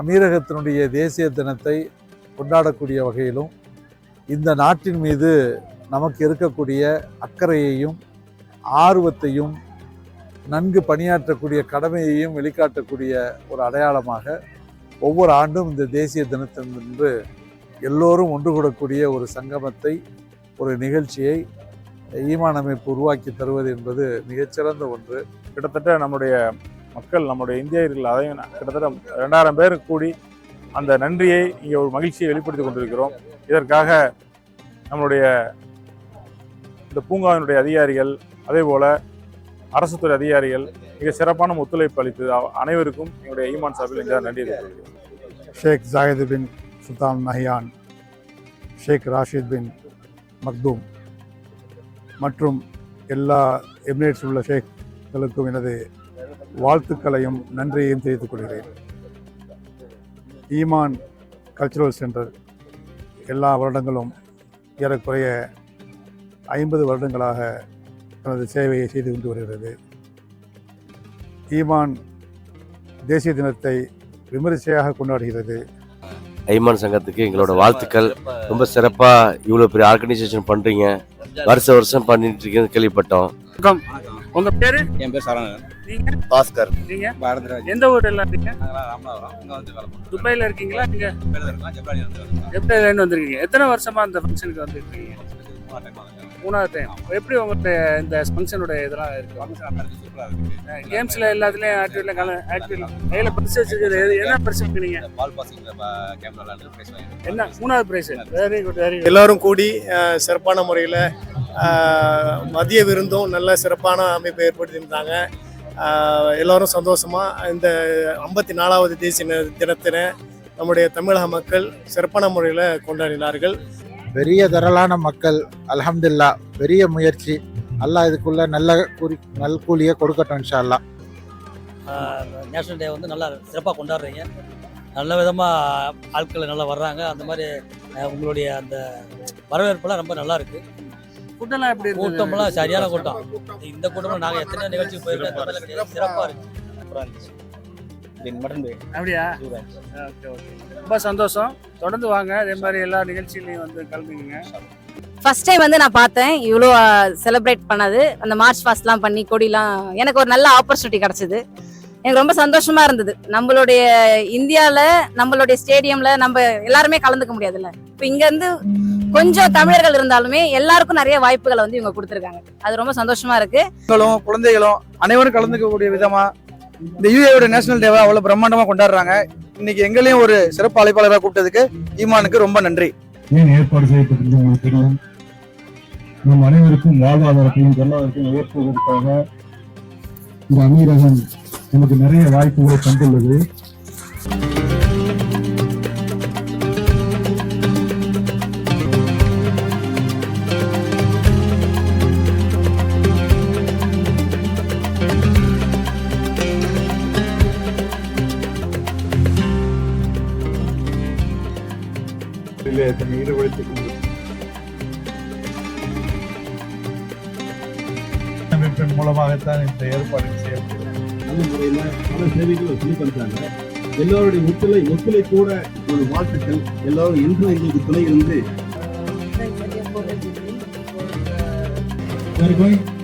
அமீரகத்தினுடைய தேசிய தினத்தை கொண்டாடக்கூடிய வகையிலும் இந்த நாட்டின் மீது நமக்கு இருக்கக்கூடிய அக்கறையையும் ஆர்வத்தையும் நன்கு பணியாற்றக்கூடிய கடமையையும் வெளிக்காட்டக்கூடிய ஒரு அடையாளமாக ஒவ்வொரு ஆண்டும் இந்த தேசிய தினத்தன்று எல்லோரும் ஒன்று கூடக்கூடிய ஒரு சங்கமத்தை ஒரு நிகழ்ச்சியை ஈமான் அமைப்பு உருவாக்கி தருவது என்பது மிகச்சிறந்த ஒன்று. கிட்டத்தட்ட நம்முடைய மக்கள் நம்முடைய இந்தியர்கள் அதையும் கிட்டத்தட்ட ரெண்டாயிரம் பேர் கூடி அந்த நன்றியை இங்கே ஒரு மகிழ்ச்சியை வெளிப்படுத்தி கொண்டிருக்கிறோம். இதற்காக நம்மளுடைய இந்த பூங்காவினுடைய அதிகாரிகள் அதே போல அரசுத்துறை அதிகாரிகள் மிக சிறப்பான ஒத்துழைப்பு அளித்து அனைவருக்கும் எங்களுடைய ஈமான் சார்பில் இந்த நன்றி Sheikh Zayed bin Sultan Nahyan Sheikh Rashid bin Maktoum மற்றும் எல்லா எமிரேட்ஸ் உள்ள ஷேக்களுக்கும் எனது வாழ்த்துக்களையும் நன்றியையும் தெரிவித்துக் கொள்கிறேன். ஈமான் கல்ச்சுரல் சென்டர் எல்லா வருடங்களும் ஏறக்குறைய ஐம்பது வருடங்களாக தனது சேவையை செய்து கொண்டு வருகிறது. ஈமான் தேசிய தினத்தை விமரிசையாக கொண்டாடுகிறது. ஐமான் சங்கத்துக்கு எங்களோட வாழ்த்துக்கள். ரொம்ப சிறப்பா இவ்வளவு பெரிய ஆர்கனைசேஷன் பண்றீங்க. வருஷம் வருஷம் பண்ணிட்டு இருக்கீங்கன்னு கேள்விப்பட்டோம். உங்க பேரு? என் பேர் சரவணன். நீங்க? பாஸ்கர். நீங்க? பாரதிராஜ். எந்த ஊர்ல இருக்கீங்க? ராமநாதபுரம். இங்கே வந்து வேலை துபாயில இருக்கீங்களா? நீங்க இருந்து வந்திருக்கீங்க? எத்தனை வருஷமா இந்த ஃபங்க்ஷனுக்கு வந்திருக்கீங்க? மூணாவது டைம் எப்படி உங்களுக்கு இந்த ஃபங்க்ஷனோட இதெல்லாம் இருக்கு. கேம்ஸ்ல எல்லாத்துலயும் ஆக்டிவ்ல கல ஆக்டிவ்ல கையில பரிசு வச்சிருக்கிறது எது- என்ன பரிசு வைக்கிறீங்க இந்த ball passing ல ப- game விளையாண்டு prize வாங்கியிருக்கோம். என்ன? மூணாவது prize very good very good எல்லோரும் கூடி சிறப்பான முறையில் மதிய விருந்தும் நல்ல சிறப்பான அமைப்பை ஏற்படுத்தியிருந்தாங்க. எல்லோரும் சந்தோஷமாக இந்த ஐம்பத்தி நாலாவது தேசிய தின- தினத்தினை நம்முடைய தமிழக மக்கள் சிறப்பான முறையில் கொண்டாடினார்கள். பெரிய திரளான மக்கள் அல்ஹம்துலில்லா பெரிய முயற்சி. அல்லாஹ் இதுக்குள்ள நல்ல கூலி நல் கூலியை கொடுக்கட்டும் இன்ஷா அல்லாஹ் நேஷனல் டே வந்து நல்லா சிறப்பாக கொண்டாடுறீங்க. நல்ல விதமாக ஆட்கள் நல்லா வர்றாங்க. அந்த மாதிரி உங்களுடைய அந்த வரவேற்பெல்லாம் ரொம்ப நல்லா இருக்கு. ஃபுட்டெல்லாம் எப்படி இருக்கு கூட்டமெல்லாம் சரியான கூட்டம். இந்த கூட்டம்லாம் நாங்கள் எத்தனை நிகழ்ச்சிக்கு போயிருக்கோம் இந்த மாதிரி கிடையாது. சிறப்பா இருக்கு அப்படியா. Okay okay. ரொம்ப சந்தோஷம். தொடர்ந்து வாங்க. அதே மாதிரி எல்லா நிகழ்ச்சியிலையும் வந்து கலந்துக்குங்க. ஃபர்ஸ்ட் டைம் வந்து நான் பார்த்தேன். இவ்வளோ செலிப்ரேட் பண்ணது. அந்த மார்ச் ஃபாஸ்ட்லாம் பண்ணி கொடிலாம் எனக்கு ஒரு நல்ல ஆப்பர்ச்சுனிட்டி கிடச்சிது. எனக்கு ரொம்ப சந்தோஷமா இருந்தது. நம்மளுடைய இந்தியாவில் நம்மளுடைய ஸ்டேடியம்ல நம்ம எல்லாருமே கலந்துக்க முடியாதுல்ல. இப்போ இங்கேருந்து கொஞ்சம் தமிழர்கள் இருந்தாலுமே எல்லாருக்கும் நிறைய வாய்ப்புகளை வந்து இவங்க கொடுத்துருக்காங்க. அது ரொம்ப சந்தோஷமா இருக்கு. குழந்தைகளும் அனைவரும் கலந்துக்கக்கூடிய விதமா இந்த யூஏவோட நேஷனல் டேவை அவ்வளவு பிரம்மாண்டமா கொண்டாடுறாங்க. இன்னைக்கு எங்களையும் ஒரு சிறப்பு அழைப்பாளராக கூப்பிட்டதுக்கு ஈமானுக்கு ரொம்ப நன்றி. ஏன் ஏற்பாடு செய்யப்பட்டிருந்தது உங்களுக்கு தெரியும்? நம் அனைவருக்கும் வாழ்வாதாரத்தையும் பொருளாதாரத்தையும் உயர்த்துவதற்காக இந்த அமீரகம் நமக்கு நிறைய வாய்ப்புகளை தந்துள்ளது. தன்னை ஈடுபடுத்திக் கொண்டு அமைப்பின் மூலமாகத்தான் இந்த ஏற்பாடு செய்யப்பட்டது நல்ல முறையில் பல சேவைகளை சொல்லி தந்தாங்க எல்லோருடைய ஒத்துழை ஒத்துழைப்போட ஒரு வாழ்த்துக்கள் எல்லாரும் என்றும் எங்களுக்கு துணை இருந்து We are going